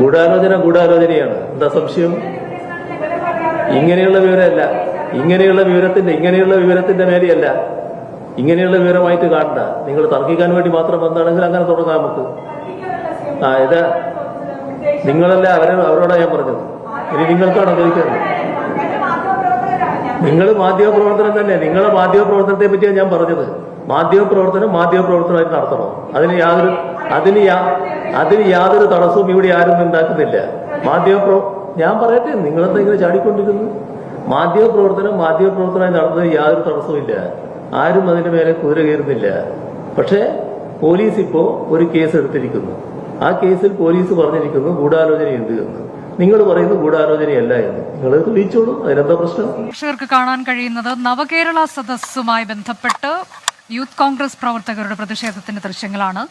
ഗൂഢാലോചന ഗൂഢാലോചനയാണ്. എന്താ സംശയം? ഇങ്ങനെയുള്ള വിവരമല്ല. ഇങ്ങനെയുള്ള വിവരത്തിന്റെ ഇങ്ങനെയുള്ള വിവരത്തിന്റെ മേലെയല്ല. ഇങ്ങനെയുള്ള വിവരമായിട്ട് കാണണ്ട. നിങ്ങൾ തർക്കിക്കാൻ വേണ്ടി മാത്രം വന്നാണെങ്കിൽ അങ്ങനെ തുടങ്ങാം നമുക്ക്. ആ ഇത് നിങ്ങളല്ല അവരെ അവരോടാ ഞാൻ പറഞ്ഞത്. ഇനി നിങ്ങൾക്കാണോ ചോദിക്കുന്നത് നിങ്ങൾ മാധ്യമപ്രവർത്തനം തന്നെ നിങ്ങളെ മാധ്യമപ്രവർത്തനത്തെ പറ്റിയാണ് ഞാൻ പറഞ്ഞത്. മാധ്യമപ്രവർത്തനം മാധ്യമപ്രവർത്തനമായി നടത്തണം. അതിന് യാതൊരു അതിന് യാ അതിന് യാതൊരു തടസ്സവും ഇവിടെ ആരും ഉണ്ടാക്കുന്നില്ല. മാധ്യമപ്രവ ഞാൻ പറയട്ടെ നിങ്ങളെന്താ ഇങ്ങനെ ചാടിക്കൊണ്ടിരിക്കുന്നു മാധ്യമപ്രവർത്തനം മാധ്യമപ്രവർത്തനമായി നടത്തുന്നതിന് യാതൊരു തടസ്സവും ഇല്ല ആരും അതിന്റെ മേലെ കുതിര കയറുന്നില്ല. പക്ഷേ പോലീസ് ഇപ്പോ ഒരു കേസ് എടുത്തിരിക്കുന്നു. ആ കേസിൽ പോലീസ് പറഞ്ഞിരിക്കുന്നു ഗൂഢാലോചനയുണ്ട് എന്ന്. നിങ്ങൾ പറയുന്നു ഗൂഢാലോചനയല്ല എന്ന്. നിങ്ങൾ തെളിയിച്ചോളൂ അതിനെന്താ പ്രശ്നം? പ്രേക്ഷകർക്ക് കാണാൻ കഴിയുന്നത് നവകേരള സദസ്സുമായി ബന്ധപ്പെട്ട് യൂത്ത് കോൺഗ്രസ് പ്രവർത്തകരുടെ പ്രതിഷേധത്തിന്റെ ദൃശ്യങ്ങളാണ്.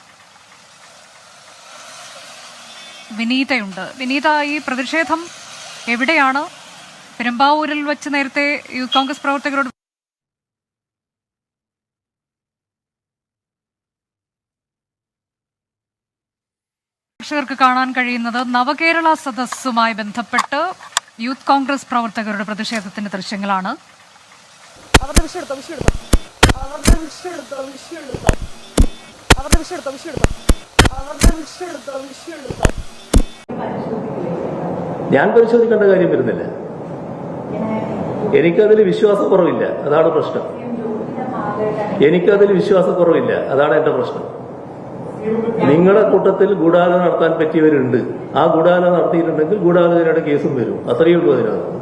വിനീതയുണ്ട്. വിനീത ഈ പ്രതിഷേധം എവിടെയാണ്? പെരുമ്പാവൂരിൽ വെച്ച് നേരത്തെ യൂത്ത് കോൺഗ്രസ് പ്രവർത്തകരോട് പ്രേക്ഷകർക്ക് കാണാൻ കഴിയുന്നത് നവകേരള സദസ്സുമായി ബന്ധപ്പെട്ട് യൂത്ത് കോൺഗ്രസ് പ്രവർത്തകരുടെ പ്രതിഷേധത്തിന്റെ ദൃശ്യങ്ങളാണ്. അവരുടെ വിഷയം എടുത്തോ വിഷയം എടുത്തോ അവരുടെ വിഷയം എടുത്തോ അവരുടെ വിഷയം എടുത്തോ വിഷയം എടുത്തോ? അവരുടെ വിഷയം എടുത്തോ വിഷയം എടുത്തോ? ഞാൻ പരിശോധിക്കേണ്ട കാര്യം വരുന്നില്ല. എനിക്കതിൽ വിശ്വാസക്കുറവില്ല. അതാണ് പ്രശ്നം. എനിക്കതിൽ വിശ്വാസക്കുറവില്ല. അതാണ് എന്റെ പ്രശ്നം. നിങ്ങളുടെ കൂട്ടത്തിൽ ഗൂഢാലോചന നടത്താൻ പറ്റിയവരുണ്ട്. ആ ഗൂഢാലോചന നടത്തിയിട്ടുണ്ടെങ്കിൽ ഗൂഢാലോചനയുടെ കേസും വരും. അത്രയേ ഉള്ളൂ അതിനകത്ത്.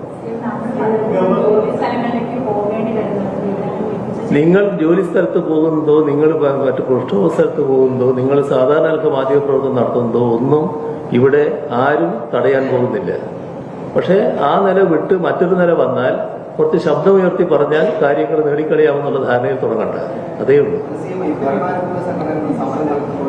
നിങ്ങൾ ജോലി സ്ഥലത്ത് പോകുന്നതോ നിങ്ങൾ മറ്റു പുഷ്ട സ്ഥലത്ത് പോകുന്നതോ നിങ്ങൾ സാധാരണ മാധ്യമപ്രവർത്തനം നടത്തുന്നതോ ഒന്നും ഇവിടെ ആരും തടയാൻ പോകുന്നില്ല. പക്ഷേ ആ നില വിട്ട് മറ്റൊരു നില വന്നാൽ കുറച്ച് ശബ്ദമുയർത്തി പറഞ്ഞാൽ കാര്യങ്ങൾ നേടിക്കളയാമെന്നുള്ള ധാരണയിൽ തുടങ്ങണ്ട. അതേ ഉള്ളൂ.